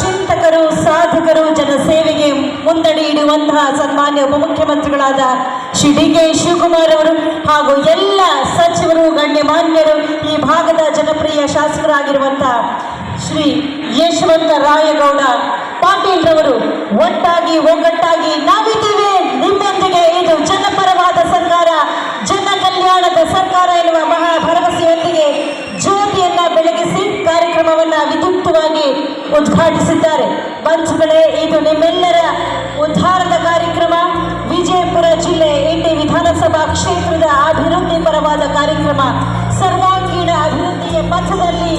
ಚಿಂತಕರು, ಸಾಧಕರು ಜನಸೇವೆಗೆ ಮುನ್ನಡೆ ಇಡುವಂತಹ ಸನ್ಮಾನ್ಯ ಉಪಮುಖ್ಯಮಂತ್ರಿಗಳಾದ ಶ್ರೀ ಡಿ ಕೆ ಶಿವಕುಮಾರ್ ಅವರು ಹಾಗೂ ಎಲ್ಲ ಸಚಿವರು, ಗಣ್ಯಮಾನ್ಯರು ಈ ಭಾಗದ ಜನಪ್ರಿಯ ಶಾಸಕರಾಗಿರುವಂತಹ ಶ್ರೀ ಯಶವಂತ ರಾಯಗೌಡ ಪಾಟೀಲ್ ರವರು ಒಟ್ಟಾಗಿ ಒಗ್ಗಟ್ಟಾಗಿ ನಾವಿದ್ದೇವೆ. ನಿಮ್ಮೊಂದಿಗೆ ಇದು ಜನಪರವಾದ ಸರ್ಕಾರ ಜನ ಕಲ್ಯಾಣದ ಸರ್ಕಾರ ಎನ್ನುವ ಮಹಾ ಭರವಸೆಯೊಂದಿಗೆ ಜ್ಯೋತಿಯನ್ನ ಬೆಳಗಿಸಿ ಕಾರ್ಯಕ್ರಮವನ್ನ ವಿದ್ಯುಕ್ತವಾಗಿ ಉದ್ಘಾಟಿಸಿದ್ದಾರೆ. ಬಂಧುಗಳೇ, ಇದು ನಿಮ್ಮೆಲ್ಲರ ಉದ್ಧಾರದ ಕಾರ್ಯಕ್ರಮ. ವಿಜಯಪುರ ಜಿಲ್ಲೆ ಇಂಡಿ ವಿಧಾನಸಭಾ ಕ್ಷೇತ್ರದ ಅಭಿವೃದ್ಧಿ ಪರವಾದ ಕಾರ್ಯಕ್ರಮ. ಸರ್ವಾಂಗೀಣ ಅಭಿವೃದ್ಧಿಯ ಪಥದಲ್ಲಿ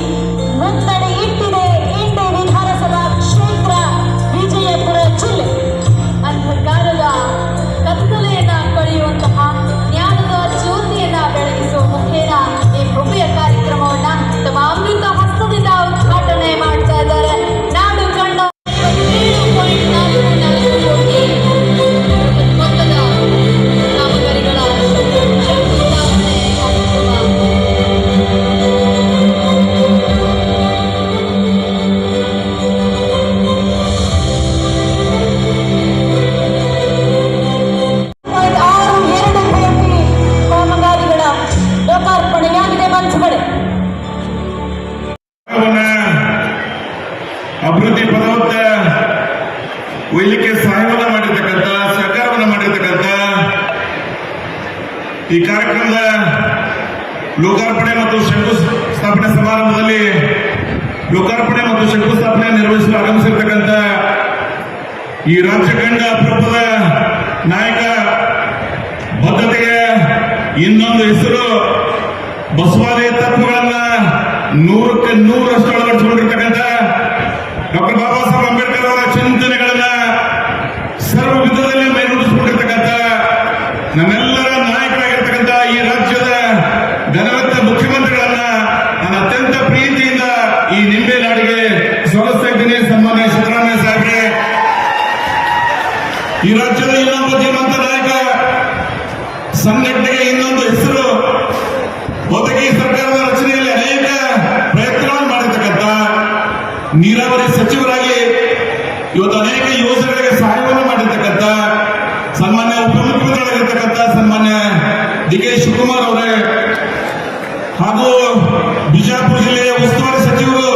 ಸಮಾರಂಭದಲ್ಲಿ ಲೋಕಾರ್ಪಣೆ ಮತ್ತು ಶಂಕುಸ್ಥಾಪನೆ ನಿರ್ವಹಿಸಲು ಆಗಮಿಸಿರ್ತಕ್ಕಂಥ ಈ ರಾಜ್ಯ ಕಂಡ ನಾಯಕ ಬದ್ಧತೆಗೆ ಇನ್ನೊಂದು ಹೆಸರು ಬಸವಾದಿ ತತ್ವಗಳನ್ನ ನೂರಕ್ಕೆ ನೂರಷ್ಟು ಅಳವಡಿಸಿಕೊಂಡಿರ್ತಕ್ಕಂಥ ಡಾಕ್ಟರ್ ಬಾಬಾ ಸಾಹೇಬ್ ಅಂಬೇಡ್ಕರ್ ಅವರ ಚಿಂತನೆಗಳನ್ನ ಸರ್ವ ವಿಧದಲ್ಲಿ ಮೈಗೂಡಿಸಿಕೊಂಡಿರ್ತಕ್ಕಂಥ ನಮ್ಮೆಲ್ಲರ ನಾಯಕರಾಗಿರ್ತಕ್ಕಂಥ ಈ ರಾಜ್ಯದ ಘನವೆತ್ತ ಮುಖ್ಯಮಂತ್ರಿಗಳನ್ನ ನಾನು ಅತ್ಯಂತ ಪ್ರೀತಿಯಿಂದ ಈ ನಿಂಬೆ ನಾಡಿಗೆ ಸ್ವಾಗತಿಸ್ತಾ ಇದ್ದೀನಿ ಸನ್ಮಾನ್ಯ ಸಿದ್ದರಾಮಯ್ಯ ಸಾಹೇಬ್ರೆ ಈ ರಾಜ್ಯದ ಇನ್ನೊಬ್ಬ ಧೀಮಂತ ನಾಯಕ. ಸಂಘಟನೆಗೆ ಇನ್ನೊಂದು ಹೆಸರು. ಒದಗಿ ಸರ್ಕಾರದ ರಚನೆಯಲ್ಲಿ ಅನೇಕ ಪ್ರಯತ್ನಗಳನ್ನು ಮಾಡಿರ್ತಕ್ಕಂಥ ನೀರಾವರಿ ಸಚಿವರಾಗಿ ಇವತ್ತು ಅನೇಕ ಯೋಜನೆಗಳಿಗೆ ಸಹಾಯವನ್ನು ಮಾಡಿರ್ತಕ್ಕಂಥ ಸನ್ಮಾನ್ಯ ಉಪಮುಖ್ಯಮಂತ್ರಿಗಳಾಗಿರ್ತಕ್ಕಂಥ ಸನ್ಮಾನ್ಯ ಡಿ ಕೆ ಶಿವಕುಮಾರ್ ಅವರೇ ಹಾಗೂ ಬಿಜಾಪುರ ಜಿಲ್ಲೆಯ ಉಸ್ತುವಾರಿ ಸಚಿವರು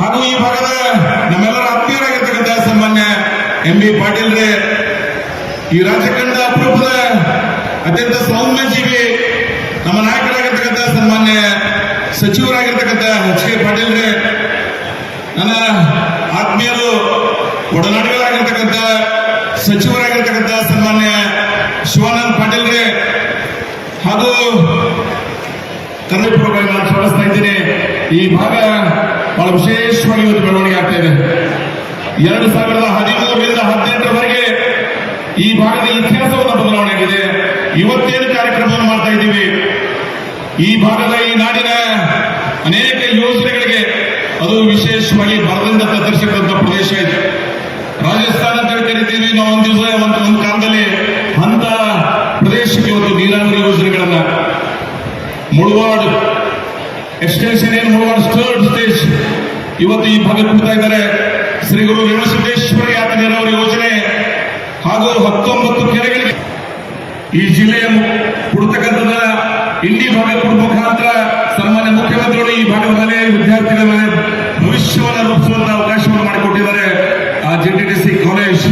ಹಾಗೂ ಈ ಭಾಗದ ನಮ್ಮೆಲ್ಲರ ಆತ್ಮೀಯರಾಗಿರ್ತಕ್ಕಂಥ ಸನ್ಮಾನ್ಯ ಎಂ ಬಿ ಪಾಟೀಲ್ ರೇ ಈ ರಾಜಕಾರಣದ ಅಪರೂಪದ ಅತ್ಯಂತ ಸೌಮ್ಯ ಜೀವಿ ನಮ್ಮ ನಾಯಕರಾಗಿರ್ತಕ್ಕಂಥ ಸನ್ಮಾನ್ಯ ಸಚಿವರಾಗಿರ್ತಕ್ಕಂಥ ಎಚ್ ಕೆ ಪಾಟೀಲ್ ರೇ, ನನ್ನ ಆತ್ಮೀಯರು ಒಡನಾಡಿಗಳಾಗಿರ್ತಕ್ಕಂಥ ಸಚಿವರಾಗಿರ್ತಕ್ಕಂಥ ಸನ್ಮಾನ್ಯ ಶಿವಾನಂದ್ ಪಾಟೀಲ್ ರೇ, ಹಾಗೂ ಕನ್ನಡಪುರವಾಗಿ ನಾನು ಸ್ಮರಿಸ್ತಾ ಇದ್ದೀನಿ. ಈ ಭಾಗ ಬಹಳ ವಿಶೇಷವಾಗಿ ಇವತ್ತು ಬೆಳವಣಿಗೆ ಆಗ್ತಾ ಇದೆ. ಎರಡು ಸಾವಿರದ ಹದಿಮೂರರಿಂದ ಹದಿನೆಂಟರವರೆಗೆ ಈ ಭಾಗದ ಇತಿಹಾಸವನ್ನು ಬದಲಾವಣೆ ಆಗಿದೆ ಇವತ್ತೇನು ಕಾರ್ಯಕ್ರಮವನ್ನು ಮಾಡ್ತಾ ಇದ್ದೀವಿ? ಈ ಭಾಗದ ಈ ನಾಡಿನ ಅನೇಕ ಯೋಜನೆಗಳಿಗೆ ಅದು ವಿಶೇಷವಾಗಿ ಬರದಿಂದ ತತ್ತರಿಸಿದಂತ ಪ್ರದೇಶ ಇದೆ. ರಾಜಸ್ಥಾನ ಅಂತ ಕರಿತೀವಿ ನಾವು ಒಂದು ದಿವಸ, ಒಂದು ಒಂದು ಕಾಲದಲ್ಲಿ ಅಂತ ಪ್ರದೇಶಕ್ಕೆ ಒಂದು ನೀರಾವರಿ ಯೋಜನೆಗಳನ್ನ. ಮುಳುವಾಡು ಎಕ್ಸ್ಟೆನ್ಷನ್ ಏನು ಮುಳುವಾಡು ಸ್ಟೇಟ್ ಇವತ್ತು ಈ ಭಾಗ ಕೊಡ್ತಾ ಇದ್ದಾರೆ. ಶ್ರೀ ಗುರು ರೇಣುಸಿದ್ದೇಶ್ವರ ಯಾತ್ರೆ ನೀರಾವರಿ ಯೋಜನೆ ಹಾಗೂ ಹತ್ತೊಂಬತ್ತು ಕೆರೆಗಳಿಗೆ ಈ ಜಿಲ್ಲೆಯ ಕೊಡ್ತಕ್ಕಂಥದ ಇಂಡಿ ಭಾಗದ ಮುಖಾಂತರ ಸನ್ಮಾನ್ಯ ಮುಖ್ಯಮಂತ್ರಿಗಳು ಈ ಭಾಗದ ಮೇಲೆ ವಿದ್ಯಾರ್ಥಿಗಳ ಮೇಲೆ ಭವಿಷ್ಯವನ್ನು ರೂಪಿಸುವಂತಹ ಅವಕಾಶವನ್ನು ಮಾಡಿಕೊಟ್ಟಿದ್ದಾರೆ ಆ ಸಿ ಕಾಲೇಜ್.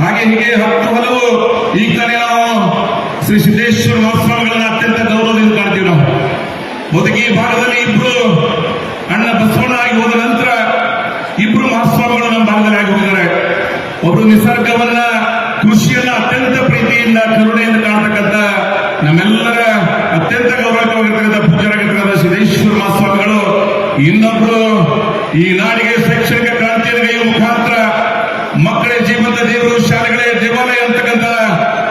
ಹಾಗೆ ಹೀಗೆ ಹತ್ತು ಹಲವು ಈ ಕಡೆ ನಾವು ಶ್ರೀ ಸಿದ್ದೇಶ್ವರ ಮಹಾಸ್ವಾಮಿಗಳನ್ನ ಅತ್ಯಂತ ಗೌರವದಿಂದ ಕಾಣ್ತೀವಿ ನಾವು. ಮೊದಲಿಗೆ ಈ ಭಾಗದಲ್ಲಿ ಇಬ್ರು ಅಣ್ಣ ಬಸವಣ್ಣ ಆಗಿ ಹೋದ ನಂತರ ಇಬ್ರು ಮಹಾಸ್ವಾಮಿಗಳು ಭಾಗದಲ್ಲಿ ಆಗಿ ಹೋಗಿದ್ದಾರೆ ಒಬ್ರು ನಿಸರ್ಗವನ್ನ ಕೃಷಿಯನ್ನ ಅತ್ಯಂತ ಪ್ರೀತಿಯಿಂದ, ಕರುಣೆಯಿಂದ ಕಾಣ್ತಕ್ಕಂಥ ನಮ್ಮೆಲ್ಲರ ಅತ್ಯಂತ ಗೌರವವಾಗಿರ್ತಕ್ಕಂಥ ಪೂಜಾರಾಗಿರ್ತಕ್ಕಂಥ ಸಿದ್ದೇಶ್ವರ ಮಹಾಸ್ವಾಮಿಗಳು ಇನ್ನೊಬ್ರು ಈ ನಾಡಿಗೆ ಶೈಕ್ಷಣಿಕ ಕ್ರಾಂತಿಯನ್ನು ಕೈಯುವ ಮುಖಾಂತರ ಮಕ್ಕಳ ಜೀವನದ ದೇವರು ಶಾಲೆಗಳೇ ದೇವಾಲಯ ಅಂತಕ್ಕಂಥ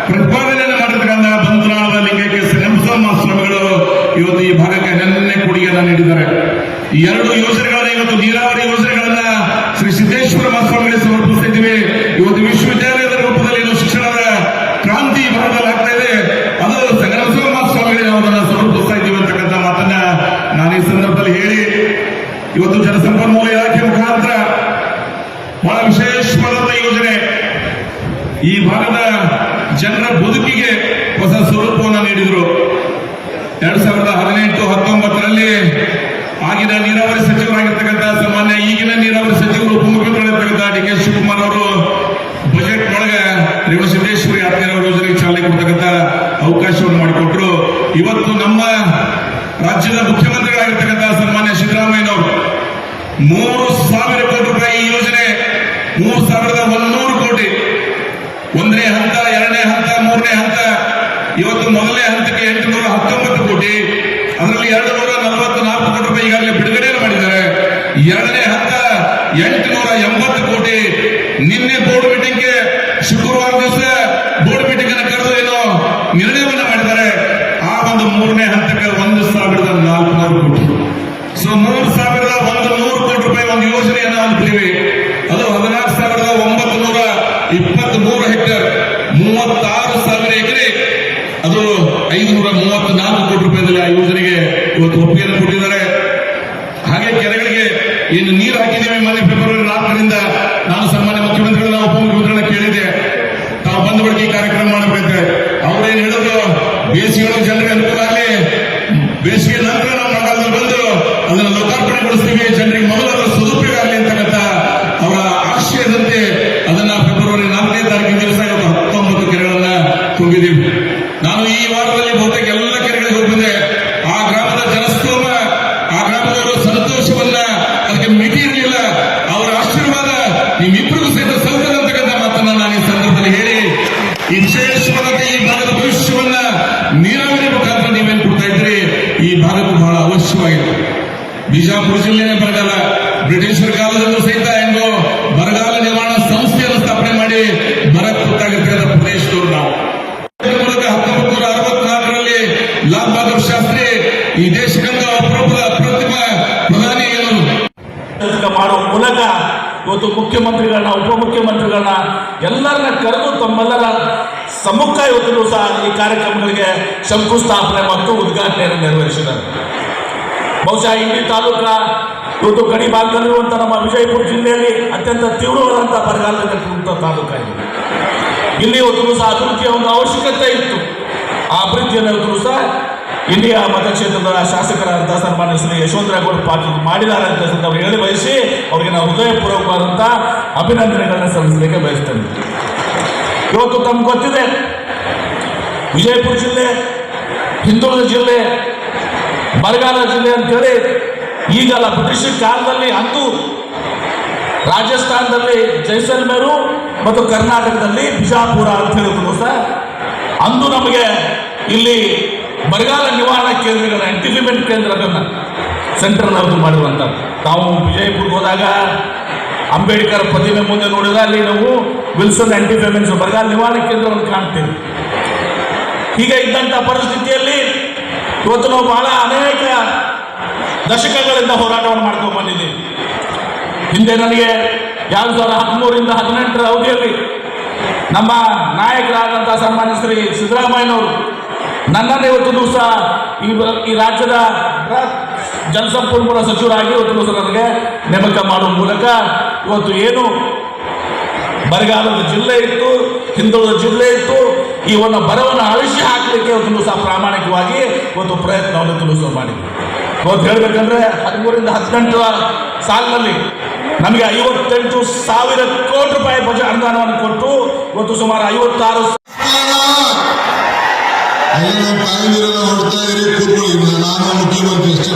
ಪ್ರತಿಪಾದನೆಯನ್ನು ಮಾಡಿರ್ತಕ್ಕಂಥ ಬಂಧನಾಳದ ಲಿಂಗೈಕ್ಯ ಶ್ರೀ ಸ್ವಾಮಿಗಳು ಇವತ್ತು ಈ ಭಾಗಕ್ಕೆ ನೆನ್ನೆ ಕೊಡುಗೆಯನ್ನು ನೀಡಿದ್ದಾರೆ ಈ ಎರಡು ಯೋಜನೆಗಳನ್ನ ಇವತ್ತು ನೀರಾವರಿ ಯೋಜನೆಗಳನ್ನ ಶ್ರೀ ಸಿದ್ದೇಶ್ವರ ಮಹಾಸ್ವಾಮಿಗಳಿಗೆ ಸಮರ್ಪಿಸ್ತಾ ಇದ್ದೀವಿ ಇವತ್ತು ವಿಶ್ವವಿದ್ಯಾಲಯದ ರೂಪದಲ್ಲಿ ಏನು ಶಿಕ್ಷಣದ ಕ್ರಾಂತಿ ಭಾರತದಲ್ಲಿ ಆಗ್ತಾ ಇದೆ ಅದು ಸಂಗ್ರಾಮಸಿಂಹ ಮಹಾಸ್ವಾಮಿಗಳಿಗೆ ನಾವು ಅದನ್ನ ಸಮರ್ಪಿಸ್ತಾ ಇದ್ದೀವಿ ಅಂತಕ್ಕಂಥ ಮಾತನ್ನ ನಾನು ಈ ಸಂದರ್ಭದಲ್ಲಿ ಹೇಳಿ ಇವತ್ತು ಜಲಸಂಪನ್ಮೂಲ ಇಲಾಖೆ ಮುಖಾಂತರ ಬಹಳ ವಿಶೇಷವಾದ ಯೋಜನೆ. ಈ ಭಾಗದ ಜನರ ಬದುಕಿಗೆ ಹೊಸ ಸ್ವರೂಪವನ್ನು ನೀಡಿದರು. ಎರಡ್ ಸಾವಿರದ ಹದಿನೆಂಟು, ಹತ್ತೊಂಬತ್ತರಲ್ಲಿ ಆಗಿನ ನೀರಾವರಿ ಸಚಿವರಾಗಿರ್ತಕ್ಕಂಥ ಸಾಮಾನ್ಯ ಈಗಿನ ನೀರಾವರಿ ಸಚಿವರು ಉಪಮುಖ್ಯಮಂತ್ರಿಗಳಿರ್ತಕ್ಕಂಥ ಡಿ ಕೆ ಶಿವಕುಮಾರ್ ಅವರು ಬಜೆಟ್ ಒಳಗೆ ರೇವಣ ಸಿದ್ದೇಶ್ವರಿ ಆತ್ಮೀಯ ಯೋಜನೆಗೆ ಚಾಲನೆ ಕೊಡ್ತಕ್ಕಂಥ ಅವಕಾಶವನ್ನು ಮಾಡಿಕೊಟ್ರು. ಇವತ್ತು ನಮ್ಮ ರಾಜ್ಯದ ಮುಖ್ಯಮಂತ್ರಿಗಳಾಗಿರ್ತಕ್ಕಂಥ ಸನ್ಮಾನ್ಯ ಸಿದ್ದರಾಮಯ್ಯನವರು ಮೂರು ಸಾವಿರ ಕೋಟಿ ಮೂರು ಸಾವಿರದ ಒಂದೂರು ಕೋಟಿ. ಒಂದನೇ ಹಂತ, ಎರಡನೇ ಹಂತ, ಮೂರನೇ ಹಂತ, ಇವತ್ತು ಮೊದಲನೇ ಹಂತಕ್ಕೆ ಎಂಟುನೂರ ಹತ್ತೊಂಬತ್ತು ಕೋಟಿ. ಅದರಲ್ಲಿ ಎರಡು ನೂರ ನಲವತ್ತು ನಾಲ್ಕು ಕೋಟಿ ರೂಪಾಯಿ ಈಗಾಗಲೇ ಬಿಡುಗಡೆ ಮಾಡಿದ್ದಾರೆ. ಎರಡನೇ ಹಂತ, ಎಂಟುನೂರ ಎಂಬತ್ತು ಕೋಟಿ. ನಿನ್ನೆ ಬೋರ್ಡ್ ಮೀಟಿಂಗ್ಗೆ ಶುಕ್ರವಾರ ದಿವಸ ಬೋರ್ಡ್ ಮೀಟಿಂಗ್ ಅನ್ನು ಕರೆದು ಏನೋ ನಿರ್ಣಯವನ್ನ ಮಾಡಿದ್ದಾರೆ. ಆ ಒಂದು ಮೂರನೇ ಹಂತಕ್ಕೆ ಒಂದು ಸಾವಿರದ ನಾಲ್ಕುನೂರು ಕೋಟಿ. ಸೊ, ಮೂರು ಸಾವಿರದ ಒಂದು ನೂರು ಕೋಟಿ ರೂಪಾಯಿ ಒಂದು ಯೋಜನೆಯನ್ನು ಅಂತೀವಿ ಅದು ಹದಿನಾಲ್ಕು ಸಾವಿರದ ಒಂಬತ್ತು ನೂರ ಇಪ್ಪತ್ತ್ ಮೂರು ಹೆಕ್ಟೇರ್ ಮೂವತ್ತಾರು ಸಾವಿರ ಎಕರೆ ಅದು ಐದುನೂರ ಮೂವತ್ತ್ ರೂಪಾಯಿದಲ್ಲಿ ಆ ಯೋಜನೆಗೆ ಇವತ್ತು ಒಪ್ಪಿಗೆಯನ್ನು ಕೊಟ್ಟಿದ್ದಾರೆ. ಹಾಗೆ ಕೆರೆಗಳಿಗೆ ಇನ್ನು ನೀರು ಹಾಕಿದ್ದೇವೆ ಮೊನ್ನೆ ಫೆಬ್ರವರಿ ನಾಲ್ಕರಿಂದ ನಾನು ಸನ್ಮಾನ್ಯ ಮುಖ್ಯಮಂತ್ರಿಗಳನ್ನ ಉಪಮುಖ್ಯಮಂತ್ರಿಗಳನ್ನ ಕೇಳಿದೆ ತಾವು ಬಂದ ಬಳಿಕ ಈ ಕಾರ್ಯಕ್ರಮ ಅವ್ರು ಏನ್ ಹೇಳಿದ್ರು? ಬೇಸಿಗೆ ಜನರಿಗೆ ಅನುಕೂಲ ಆಗಲಿ. ಬೇಸಿಗೆ ಬ್ರಿಟಿಷರ ಕಾಲದಲ್ಲೂ ಸಹಿತ ಹೆಂಗೋ ಬರಗಾಲ ನಿರ್ಮಾಣ ಸಂಸ್ಥೆಯನ್ನು ಸ್ಥಾಪನೆ ಮಾಡಿ ಬರ ತುತ್ತಾಗಿರ್ತಕ್ಕಂಥ ಪ್ರದೇಶದವರು ನಾವು. ಮೂಲಕ ಹತ್ತೊಂಬತ್ತು ನೂರ ಅರವತ್ನಾಲ್ಕರಲ್ಲಿ ಲಾಲ್ ಬಹದ್ದೂರ್ ಶಾಸ್ತ್ರಿ ಈ ದೇಶಕ್ಕೊಂದು ಅಪರೂಪದ ಅಪ್ರತಿಮ ಪ್ರಧಾನಿ ಏನು? ಕೆಲಸ ಮಾಡುವ ಮೂಲಕ ಇವತ್ತು ಮುಖ್ಯಮಂತ್ರಿಗಳನ್ನ, ಉಪಮುಖ್ಯಮಂತ್ರಿಗಳನ್ನ ಎಲ್ಲರನ್ನ ಕರೆದು ತಮ್ಮೆಲ್ಲರ ಸಮ್ಮುಖ ಇವತ್ತು ಸಹ ಈ ಕಾರ್ಯಕ್ರಮಗಳಿಗೆ ಶಂಕುಸ್ಥಾಪನೆ ಮತ್ತು ಉದ್ಘಾಟನೆಯನ್ನು ನೆರವೇರಿಸಿದ್ದಾರೆ. ಬಹುಶಃ ಇಂಡಿ ತಾಲೂಕಿನ ಇವತ್ತು ಗಡಿ ಭಾಗದಲ್ಲಿರುವಂಥ ನಮ್ಮ ವಿಜಯಪುರ ಜಿಲ್ಲೆಯಲ್ಲಿ ಅತ್ಯಂತ ತೀವ್ರವಾದಂಥ ಬರಗಾಲದಲ್ಲಿರುವಂಥ ತಾಲೂಕಾಗಿದೆ. ಇಲ್ಲಿ ಒಂದು ಸಹ ಅಭಿವೃದ್ಧಿಯ ಒಂದು ಅವಶ್ಯಕತೆ ಇತ್ತು. ಆ ಅಭಿವೃದ್ಧಿಯನ್ನು ಇವತ್ತು ಸಹ ಇಲ್ಲಿಯ ಮತಕ್ಷೇತ್ರದ ಶಾಸಕರಾದಂಥ ಸನ್ಮಾನ್ಯ ಶ್ರೀ ಯಶವಂತರಾಗೌಡ ಪಾಟೀಲ್ ಮಾಡಿದ್ದಾರೆ ಅಂತ ಅವರು ಹೇಳಿ ಬಯಸಿ ಅವರಿಗೆ ನಾವು ಹೃದಯಪೂರ್ವಕವಾದಂಥ ಅಭಿನಂದನೆಗಳನ್ನು ಸಲ್ಲಿಸಲಿಕ್ಕೆ ಬಯಸ್ತೇನೆ. ಇವತ್ತು ತಮ್ಗೆ ಗೊತ್ತಿದೆ, ವಿಜಯಪುರ ಜಿಲ್ಲೆ, ಹಿಂದುಳಿದ ಜಿಲ್ಲೆ ಬರಗಾಲ ಜಿಲ್ಲೆ ಅಂತೇಳಿ ಈಗಲ್ಲ ಬ್ರಿಟಿಷ್ ಕಾಲದಲ್ಲಿ ಅಂತೂ ರಾಜಸ್ಥಾನದಲ್ಲಿ ಜೈಸಲ್ಮೇರು ಮತ್ತು ಕರ್ನಾಟಕದಲ್ಲಿ ಬಿಜಾಪುರ ಅಂತ ಹೇಳಿದ್ರು ಸರ್. ಅಂದು ನಮಗೆ ಇಲ್ಲಿ ಬರಗಾಲ ನಿವಾರಣಾ ಕೇಂದ್ರಗಳ ಎಂಟಿಫಿಮೆಂಟ್ ಕೇಂದ್ರಗಳನ್ನು ಅವರು ಮಾಡಿರುವಂಥದ್ದು. ತಾವು ವಿಜಯಪುರಕ್ಕೆ ಹೋದಾಗ ಅಂಬೇಡ್ಕರ್ ಪ್ರತಿಮೆ ಮುಂದೆ ನೋಡಿದ್ರೆ ಅಲ್ಲಿ ನಾವು ವಿಲ್ಸನ್ ಆಂಟಿಫೆಮೆನ್ಸ್ ಬರಗಾಲ ನಿವಾರಣಾ ಕೇಂದ್ರವನ್ನು ಕಾಣ್ತೀವಿ. ಹೀಗೆ ಇದ್ದಂಥ ಪರಿಸ್ಥಿತಿಯಲ್ಲಿ ಇವತ್ತು ನಾವು ಬಹಳ ಅನೇಕ ದಶಕಗಳಿಂದ ಹೋರಾಟವನ್ನು ಮಾಡ್ಕೊಂಡು ಬಂದಿದ್ದೀನಿ. ಹಿಂದೆ ನನಗೆ ಎರಡು ಸಾವಿರದ ಹದಿಮೂರಿಂದ ಹದಿನೆಂಟರ ಅವಧಿಯಲ್ಲಿ ನಮ್ಮ ನಾಯಕರಾದಂಥ ಸನ್ಮಾನ್ಯ ಶ್ರೀ ಸಿದ್ದರಾಮಯ್ಯನವರು ನನ್ನನ್ನು ಇವತ್ತು ದಿವಸ ಈ ರಾಜ್ಯದ ಜಲಸಂಪನ್ಮೂಲ ಸಚಿವರಾಗಿ ಇವತ್ತು ದಿವಸ ನನಗೆ ನೇಮಕ ಮಾಡುವ ಮೂಲಕ ಇವತ್ತು ಏನು ಬರಗಾಲದ ಜಿಲ್ಲೆ ಇತ್ತು, ಹಿಂದುಳಿದ ಜಿಲ್ಲೆ ಇತ್ತು, ಈ ಒಂದು ಬರವನ್ನು ಅಳಿಸಿ ಹಾಕಲಿಕ್ಕೆ ಇವತ್ತು ದಿವಸ ಪ್ರಾಮಾಣಿಕವಾಗಿ ಒಂದು ಪ್ರಯತ್ನವನ್ನು ತಿಳಿಸುವ ಮಾಡಿದ್ವಿ. ಇವತ್ತು ಹೇಳ್ಬೇಕಂದ್ರೆ ಹದಿಮೂರಿಂದ ಹದಿನೆಂಟು ಸಾಲಿನಲ್ಲಿ ನಮಗೆ ಐವತ್ತೆಂಟು ಸಾವಿರ ಕೋಟಿ ರೂಪಾಯಿ ಬಜೆಟ್ ಅನುದಾನವನ್ನು ಕೊಟ್ಟು ಇವತ್ತು ಸುಮಾರು ಐವತ್ತಾರು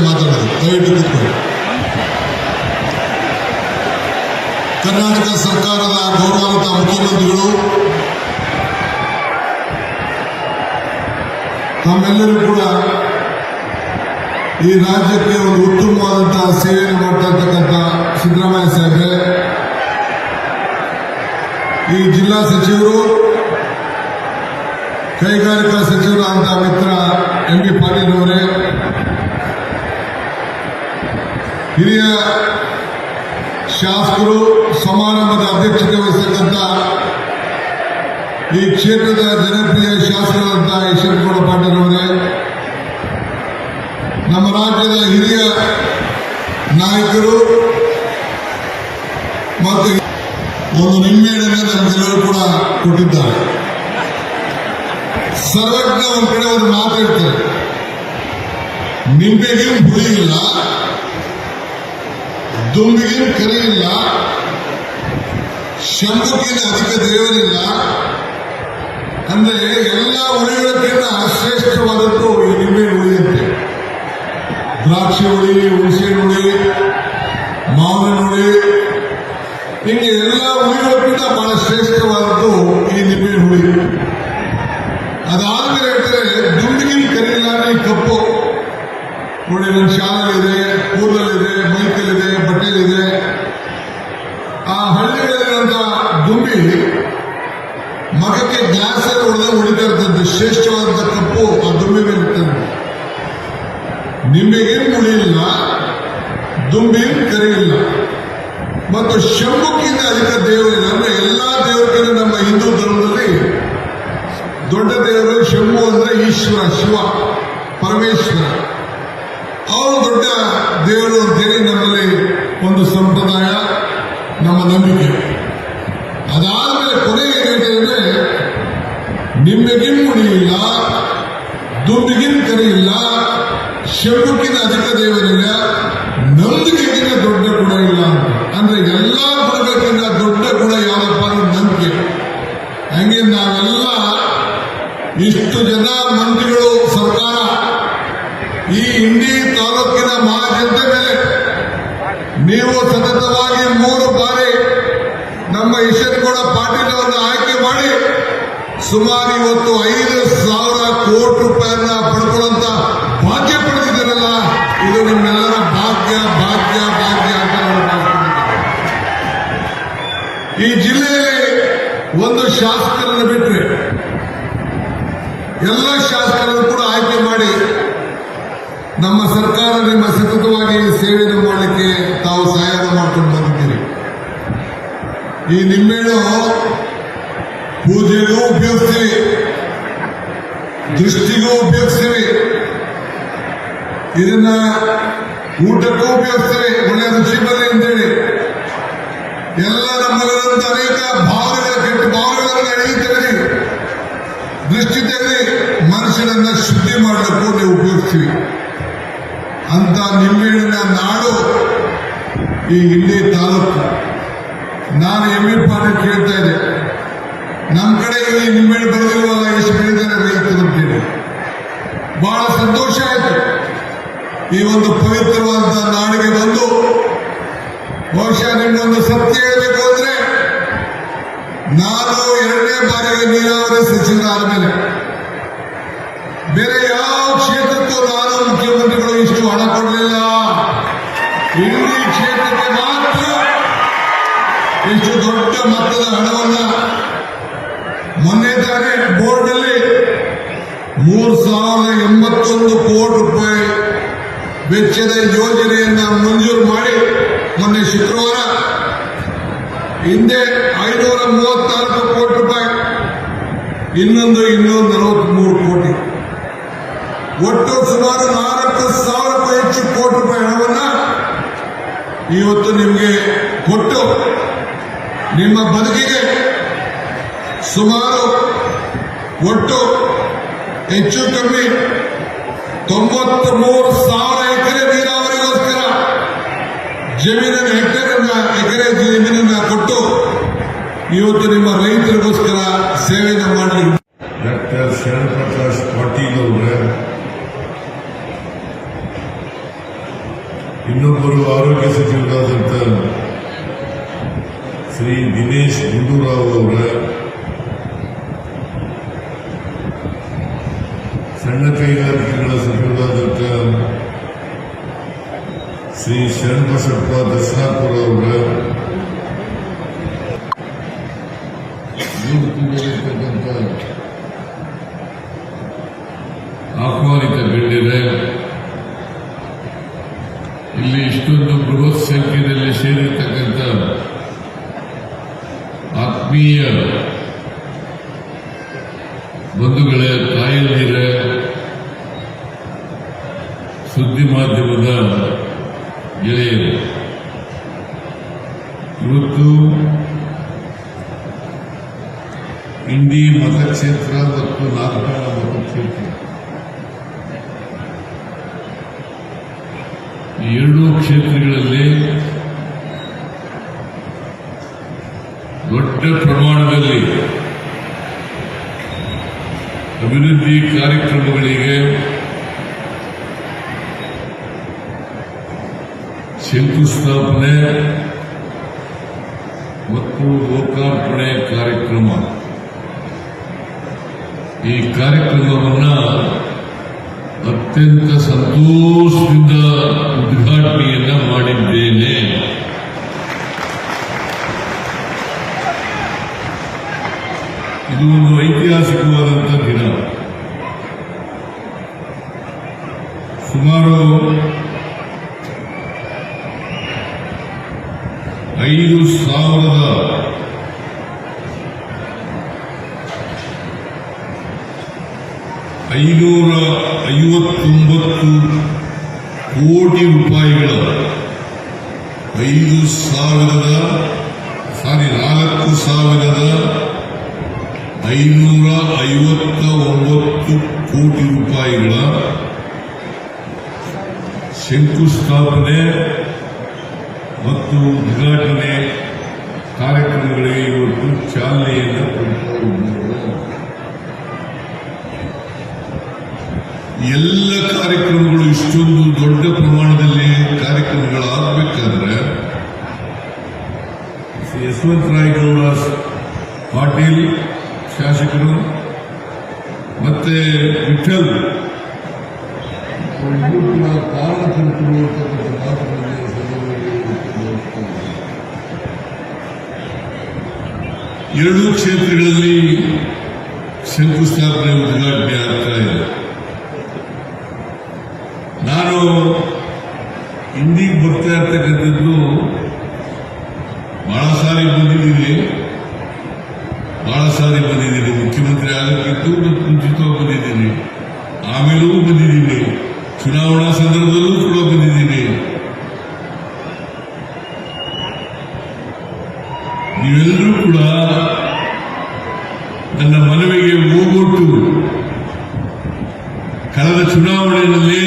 ನಾನು ಕರ್ನಾಟಕ ಸರ್ಕಾರದ ಮುಖ್ಯಮಂತ್ರಿಗಳು ಕೂಡ ಈ ರಾಜ್ಯಕ್ಕೆ ಒಂದು ಉತ್ತಮವಾದಂತಹ ಸೇವೆಯನ್ನು ಮಾಡ್ತಾ ಇರ್ತಕ್ಕಂಥ ಸಿದ್ದರಾಮಯ್ಯ ಸಾಹೇಬ್ರೆ ಈ ಜಿಲ್ಲಾ ಸಚಿವರು, ಕೈಗಾರಿಕಾ ಸಚಿವರಾದ ಮಿತ್ರ ಎಂ ಬಿ ಪಾಟೀಲ್ ಅವರೇ, ಹಿರಿಯ ಶಾಸಕರು, ಸಮಾರಂಭದ ಅಧ್ಯಕ್ಷತೆ ವಹಿಸತಕ್ಕಂಥ ಈ ಕ್ಷೇತ್ರದ ಜನಪ್ರಿಯ ಶಾಸಕರಾದಂತಹ ಶಂಕರ ಪಾಟೀಲ್ ಅವರೇ ನಮ್ಮ ರಾಜ್ಯದ ಹಿರಿಯ ನಾಯಕರು ಮತ್ತು ಒಂದು ನಿಮ್ಮೇಳನೆ ನಮಗೆಲ್ಲರೂ ಕೂಡ ಕೊಟ್ಟಿದ್ದಾರೆ. ಸರ್ವಜ್ಞ ಒಂದು ಕಡೆ ಒಂದು ಮಾತಾಡ್ತಾರೆ ನಿಂಬೆಗೆ ಹುಳಿ ಇಲ್ಲ, ದುಂಬಿಗಿನ್ ಕರೆ ಇಲ್ಲ ಶಂಭುಕಿನ ಅಧಿಕ ದೇವರಿಲ್ಲ ಅಂದ್ರೆ ಎಲ್ಲ ಹುಳಿಗಳಕ್ಕಿಂತ ಶ್ರೇಷ್ಠವಾದದ್ದು ಈ ನಿಂಬೆ ಹುಳಿ. ಅಂತೆ ದ್ರಾಕ್ಷಿ ಹುಳಿ ಹುಣಸೆ ಹುಳಿ ಮಾವಿನ ಹುಳಿ ಹಿಂಗೆ ಎಲ್ಲ ಹುಳಿಗಳಕ್ಕಿಂತ ಬಹಳ ಶ್ರೇಷ್ಠವಾದದ್ದು ಈ ನಿಂಬೆ ಹುಳಿ ಅದಾದ್ಮೇಲೆ ಹೇಳ್ತಾರೆ ದುಂಬಿಗಿನ ಕರಿಯಿಲ್ಲ ಅಂದ್ರೆ ಈ ಕಪ್ಪು ನೋಡಿ ನನ್ನ ಶಾಲಲ್ಲಿದೆ ಕೂದಲಿದೆ ದುಂಬಿಗೇನು ಇಲ್ಲ ಮತ್ತು ಶಂಭುಕ್ಕಿಂತ ಅಧಿಕ ದೇವರು ಅಂದ್ರೆ ಎಲ್ಲಾ ದೇವರುಗಳು ನಮ್ಮ ಹಿಂದೂ ಧರ್ಮದಲ್ಲಿ ದೊಡ್ಡ ದೇವರು ಶಂಭು ಅಂದ್ರೆ ಈಶ್ವರ, ಶಿವ, ಪರಮೇಶ್ವರ. ಅವರು ದೊಡ್ಡ ದೇವರು ಅಂತೇಳಿ ನಮ್ಮಲ್ಲಿ ಒಂದು ಸಂಪ್ರದಾಯ ನಮ್ಮ ನಂಬಿಕೆ ಅದಾದ್ಮೇಲೆ ಕೊನೆಗೆ ಏನ್ ಹೇಳ್ತಾರೆ ಅಂದ್ರೆ ನಿಮ್ಮೆಗಿನ್ ಮುಡಿಯಿಲ್ಲ ದುಂಬಿಗಿನ್ ಕರಿಯಿಲ್ಲ ಶಂಭುಕಿನ ಅಧಿಕ ದೇವರಿಲ್ಲ ನಂಬಿಕೆಗಿಂತ ದೊಡ್ಡ ಗುಣ ಇಲ್ಲ ಅಂತ ಅಂದ್ರೆ ಎಲ್ಲಾ ಗುಣಗಳಿಗಿಂತ ದೊಡ್ಡ ಗುಣ ಯಾವಪ್ಪ ಅಂದ್ರೆ ನಂಬಿಕೆ ಹಂಗೆ ನಾವೆಲ್ಲ ಇಷ್ಟು ಜನ ಮಂತ್ರಿಗಳು ಸರ್ಕಾರ ಈ ಇಂಡಿ ತಾಲೂಕಿನ ಮಹಾಜನತೆ ಮೇಲೆ ನೀವು ಸತತವಾಗಿ ಮೂರು ಬಾರಿ ನಮ್ಮ ಈಶ್ವರಗೌಡ ಪಾಟೀಲ್ ಅವರನ್ನು ಆಯ್ಕೆ ಮಾಡಿ ಸುಮಾರು ಇವತ್ತು ಐದು ಸಾವಿರ ಕೋಟಿ ರೂಪಾಯಿಯನ್ನ ಪಡ್ಕೊಳ್ಳುವಂತ ಭಾಗ್ಯ ಪಡೆದಿದ್ದೀರಲ್ಲ, ಇದು ನಿಮ್ಮೆಲ್ಲರ ಭಾಗ್ಯ ಭಾಗ್ಯ ಭಾಗ್ಯ ಅಂತ ನಾನು ಈ ಜಿಲ್ಲೆಯಲ್ಲಿ ಒಂದು ಶಾಸಕರನ್ನು ಬಿಟ್ಟರೆ ಎಲ್ಲ ಶಾಸಕರನ್ನು ಕೂಡ ಆಯ್ಕೆ ಮಾಡಿ ನಮ್ಮ ಸರ್ಕಾರ ನಿಮ್ಮ ಸತತವಾಗಿ ಸೇವೆಯನ್ನು ಮಾಡಲಿಕ್ಕೆ ತಾವು ಸಹಾಯ ಮಾಡ್ಕೊಂಡು ಬಂದಿದ್ದೀರಿ. ಈ ನಿಮ್ಮೆಣ್ಣು ಪೂಜೆಗೂ ಉಪಯೋಗಿಸ್ತೀವಿ ದೃಷ್ಟಿಗೂ ಉಪಯೋಗಿಸ್ತೀವಿ ಇದನ್ನ ಊಟಕ್ಕೂ ಉಪಯೋಗಿಸ್ತೀವಿ ಒಳ್ಳೆಯ ರುಚಿ ಬರಲಿ ಅಂತೇಳಿ. ಎಲ್ಲ ನಮ್ಮಗಳಂತ ಅನೇಕ ಭಾವನೆಗಳ ಕೆಟ್ಟ ಭಾವನೆಗಳನ್ನು ಎಳೆಯುತ್ತೇವೆ. ದೃಷ್ಟಿ ತೆಗೆದು ಮನುಷ್ಯನನ್ನ ಶುದ್ಧಿ ಮಾಡಲಿಕ್ಕೂ ನೀವು ಉಪಯೋಗಿಸ್ತೀವಿ ಅಂತ ನಿಂಬೆಹಣ್ಣಿನ ನಾಡು ಈ ಇಲ್ಲಿ ತಾಲೂಕು. ನಾನು ಎಮ್ಮಿ ಪಾಟಿಗೆ ಕೇಳ್ತಾ ಇದ್ದೆ. ನಮ್ಮ ಕಡೆ ಈ ನಿಂಬೆಹಣ್ಣು ಬರೆದಿರುವಲ್ಲ ಎಷ್ಟು ಬೆಳೆದಾರೆ ರೈತರು ಅಂತೇಳಿ ಬಹಳ ಸಂತೋಷ ಆಯಿತು. ಈ ಒಂದು ಪವಿತ್ರವಾದಂತಹ ನಾಡಿಗೆ ಬಂದು ಬಹುಶಃ ನಿಮ್ಮೊಂದು ಸತ್ಯ ಹೇಳಬೇಕು ಅಂದ್ರೆ ನಾನು ಎರಡನೇ ಬಾರಿಗೆ ನೀರಾವರಿ ಸಚಿವರಾದ ಮೇಲೆ ಇಷ್ಟು ಹಣ ಕೊಡಲಿಲ್ಲ. ಇಡೀ ಕ್ಷೇತ್ರಕ್ಕೆ ಮಾತ್ರ ಇಷ್ಟು ದೊಡ್ಡ ಮೊತ್ತದ ಹಣವನ್ನ ಮೊನ್ನೆ ತಾನೇ ಬೋರ್ಡ್ನಲ್ಲಿ ಮೂರು ಸಾವಿರದ ಎಂಬತ್ತೊಂದು ಕೋಟಿ ರೂಪಾಯಿ ವೆಚ್ಚದ ಯೋಜನೆಯನ್ನ ಮಂಜೂರು ಮಾಡಿ ಮೊನ್ನೆ ಶುಕ್ರವಾರ ಹಿಂದೆ ಐನೂರ ಮೂವತ್ತಾರು ಕೋಟಿ ರೂಪಾಯಿ, ಇನ್ನೊಂದು ಇನ್ನೂರ ನಲವತ್ಮೂರು ಕೋಟಿ. ಒಟ್ಟು ಸುಮಾರು ನಾಲ್ಕು ಸಾವಿರಕ್ಕೂ ಹೆಚ್ಚು ಕೋಟಿ ರೂಪಾಯಿ ಹಣವನ್ನ ಇವತ್ತು ನಿಮಗೆ ಕೊಟ್ಟು ನಿಮ್ಮ ಬದುಕಿಗೆ ಸುಮಾರು ಒಟ್ಟು ಹೆಚ್ಚು ಕಮ್ಮಿ ತೊಂಬತ್ತು ಮೂರು ಸಾವಿರ ಎಕರೆ ನೀರಾವರಿಗೋಸ್ಕರ ಜಮೀನನ್ನು ಹೆಕ್ಟೇರನ್ನ ಎಕರೆ ಜಮೀನನ್ನ ಕೊಟ್ಟು ಇವತ್ತು ನಿಮ್ಮ ರೈತರಿಗೋಸ್ಕರ ಸೇವೆಯನ್ನು ಮಾಡಲಿ ಡಾಕ್ಟರ್ ಶರಣ್ ಪ್ರಕಾಶ್ ಪಾಟೀಲ್ ಅವರ ಇನ್ನೊಬ್ಬರು ಆರೋಗ್ಯ ಸಚಿವರಾದಂಥ ಶ್ರೀ ದಿನೇಶ್ ಗುಂಡೂರಾವ್ ಅವರ ಸಣ್ಣ ಕೈಗಾರಿಕೆಗಳ ಸಚಿವರಾದಂಥ ಶ್ರೀ ಶರಣಬಸಪ್ಪ ದರ್ಶನಾಪುರ ಅವರ ಇರ್ತಕ್ಕಂಥ ಆಹ್ವಾನಿತ ಗಣ್ಯರೇ ಇಲ್ಲಿ ಇಷ್ಟೊಂದು ಬೃಹತ್ ಸಂಖ್ಯೆಯಲ್ಲಿ ಸೇರಿರ್ತಕ್ಕಂಥ ಆತ್ಮೀಯ ಬಂಧುಗಳೇ, ತಾಯಂದಿರೇ, ಸುದ್ದಿ ಮಾಧ್ಯಮದ ಗೆಳೆಯರು, ಇವತ್ತು ಇಂಡಿ ಮತಕ್ಷೇತ್ರ ಮತ್ತು ನಾಲ್ಕಾಳ ಮತಕ್ಷೇತ್ರ ಈ ಎರಡೂ ಕ್ಷೇತ್ರಗಳಲ್ಲಿ ದೊಡ್ಡ ಪ್ರಮಾಣದಲ್ಲಿ ಅಭಿವೃದ್ಧಿ ಕಾರ್ಯಕ್ರಮಗಳಿಗೆ ಶಂಕುಸ್ಥಾಪನೆ ಮತ್ತು ಲೋಕಾರ್ಪಣೆ ಕಾರ್ಯಕ್ರಮ. ಈ ಕಾರ್ಯಕ್ರಮವನ್ನು ಅತ್ಯಂತ ಸಂತೋಷದಿಂದ ಉದ್ಘಾಟನೆಯನ್ನ ಮಾಡಿದ್ದೇನೆ. ಇದು ಒಂದು ಐತಿಹಾಸಿಕವಾದಂಥ ದಿನ. ಸುಮಾರು ಐದು ಸಾವಿರದ ಐನೂರ ಐವತ್ತೊಂಬತ್ತು ಕೋಟಿ ರೂಪಾಯಿಗಳ ಐದು ಸಾವಿರದ, ಸಾರಿ ನಾಲ್ಕು ಸಾವಿರದ ಐನೂರ ಐವತ್ತ ಒಂಬತ್ತು ಕೋಟಿ ರೂಪಾಯಿಗಳ ಶಂಕುಸ್ಥಾಪನೆ ಮತ್ತು ಉದ್ಘಾಟನೆ ಕಾರ್ಯಕ್ರಮಗಳಿಗೆ ಇವತ್ತು ಚಾಲನೆಯನ್ನು ಕೊಡ್ತಾ ಇದ್ದೇವೆ ಎಲ್ಲ ಕಾರ್ಯಕ್ರಮಗಳು ಇಷ್ಟೊಂದು ದೊಡ್ಡ ಪ್ರಮಾಣದಲ್ಲಿ ಕಾರ್ಯಕ್ರಮಗಳಾಗಬೇಕಾದ್ರೆ ಯಶವಂತರಾಯಗೌಡ ಪಾಟೀಲ್ ಶಾಸಕರು ಮತ್ತೆ ವಿಠಲ್ ಹೇಳ್ತಾ ಇದ್ದಾರೆ. ಎರಡೂ ಕ್ಷೇತ್ರಗಳಲ್ಲಿ ಶಂಕುಸ್ಥಾಪನೆ ಉದ್ಘಾಟನೆ ಆಗ್ತಾ ಇದೆ. ನಾನು ಇಂದಿಗೆ ಬರ್ತಾ ಇರ್ತಕ್ಕಂಥದ್ದು ಬಹಳ ಸಾರಿ ಬಂದಿದ್ದೀನಿ. ಬಹಳ ಸಾರಿ ಬಂದಿದ್ದೀನಿ. ಮುಖ್ಯಮಂತ್ರಿ ಆಗಕ್ಕಿಂತ ಮತ್ತು ಮುಂಚಿತವಾಗಿ ಬಂದಿದ್ದೀನಿ. ಆಮೇಲೂ ಬಂದಿದ್ದೀನಿ. ಚುನಾವಣಾ ಸಂದರ್ಭದಲ್ಲೂ ಕೂಡ ಬಂದಿದ್ದೀನಿ ನೀವೆಲ್ಲರೂ ಕೂಡ ನನ್ನ ಮನವಿಗೆ ಹೋಗೊಟ್ಟು ಕಳೆದ ಚುನಾವಣೆಯಲ್ಲಿ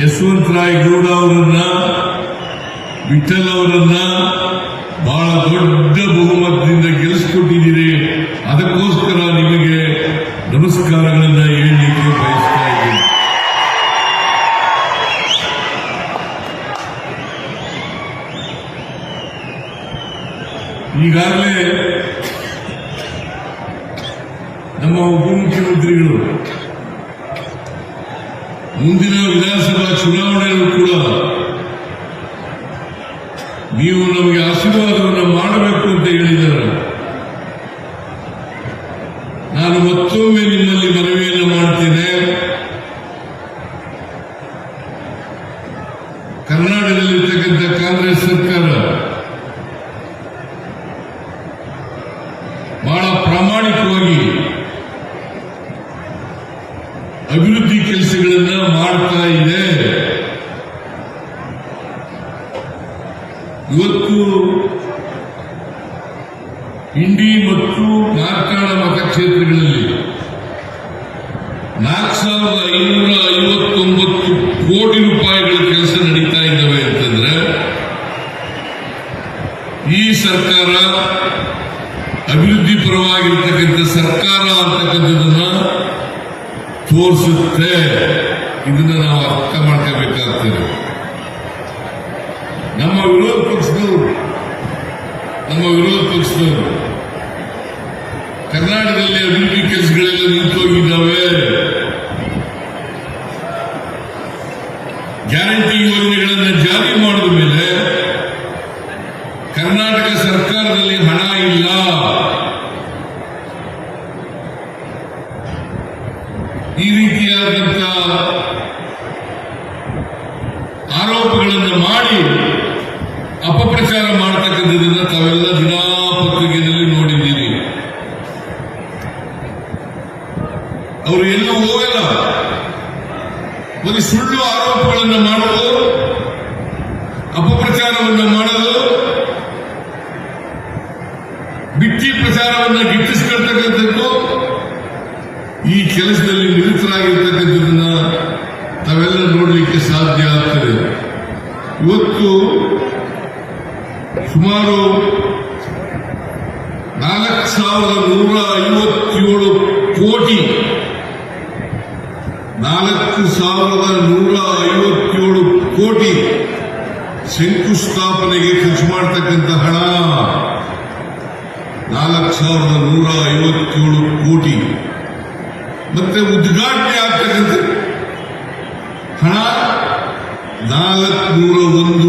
ಯಶವಂತರಾಯ ಗೌಡ ಅವರನ್ನ, ವಿಠಲ್ ಅವರನ್ನ ಬಹಳ ದೊಡ್ಡ ಬಹುಮತದಿಂದ ಗೆಲ್ಲಿಸ್ಕೊಟ್ಟಿದ್ದೀರಿ ಅದಕ್ಕೋಸ್ಕರ ನಿಮಗೆ ನಮಸ್ಕಾರಗಳನ್ನ ಹೇಳಲಿಕ್ಕೆ ಬಯಸ್ತಾ ಇದ್ದೀನಿ ಈಗಾಗಲೇ ನಮ್ಮ ಉಪಮುಖ್ಯಮಂತ್ರಿಗಳು ಮುಂದಿನ ವಿಧಾನಸಭಾ ಚುನಾವಣೆಯಲ್ಲೂ ಕೂಡ ನೀವು ನಮಗೆ ಆಶೀರ್ವಾದವನ್ನು ಮಾಡಬೇಕು ಅಂತ ಹೇಳಿದ್ದಾರೆ ನಾನು ಮತ್ತೊಮ್ಮೆ ನಿಮ್ಮಲ್ಲಿ ಮನವಿಯನ್ನು ಮಾಡ್ತೇನೆ ಕರ್ನಾಟಕದಲ್ಲಿರ್ತಕ್ಕಂಥ ಕಾಂಗ್ರೆಸ್ ಸರ್ಕಾರ ಬಹಳ ಪ್ರಾಮಾಣಿಕವಾಗಿ ಅಭಿವೃದ್ಧಿ ಕೆಲಸಗಳನ್ನ ಮಾಡ್ತಾ ಇದೆ ಇವತ್ತು ಇಂಡಿ ಮತ್ತು ಕಾರ್ಕಳ ಮತಕ್ಷೇತ್ರಗಳಲ್ಲಿ ನಾಲ್ಕು ಸಾವಿರದ ಐನೂರ ಐವತ್ತೊಂಬತ್ತು ಕೋಟಿ ರೂಪಾಯಿಗಳ ಕೆಲಸ ನಡೀತಾ ಇದ್ದಾವೆ ಅಂತಂದ್ರೆ ಈ ಸರ್ಕಾರ ಅಭಿವೃದ್ಧಿ ಪರವಾಗಿರ್ತಕ್ಕಂಥ ಸರ್ಕಾರ ಅಂತಕ್ಕಂಥದ್ದನ್ನ ತೋರಿಸುತ್ತೆ. ಇದನ್ನ ನಾವು ಅರ್ಥ ಮಾಡ್ಕೋಬೇಕಾಗ್ತದೆ. ನಮ್ಮ ವಿರೋಧ ಪಕ್ಷದವರು ನಮ್ಮ ವಿರೋಧ ಪಕ್ಷದವರು ಈ ರೀತಿಯಾದಂತಹ ಆರೋಪಗಳನ್ನು ಮಾಡಿ ಸುಮಾರು ನಾಲ್ಕು ಸಾವಿರದ ನೂರ ಐವತ್ತೇಳು ಕೋಟಿ, ನಾಲ್ಕು ಸಾವಿರದ ನೂರ ಐವತ್ತೇಳು ಕೋಟಿ ಶಂಕುಸ್ಥಾಪನೆಗೆ ಖರ್ಚು ಮಾಡತಕ್ಕಂಥ ಹಣ. ನಾಲ್ಕು ಸಾವಿರದ ನೂರ ಐವತ್ತೇಳು ಕೋಟಿ. ಮತ್ತೆ ಉದ್ಘಾಟನೆ ಆಗ್ತಕ್ಕಂಥ ಹಣ ನಾಲ್ಕು ನೂರ ಒಂದು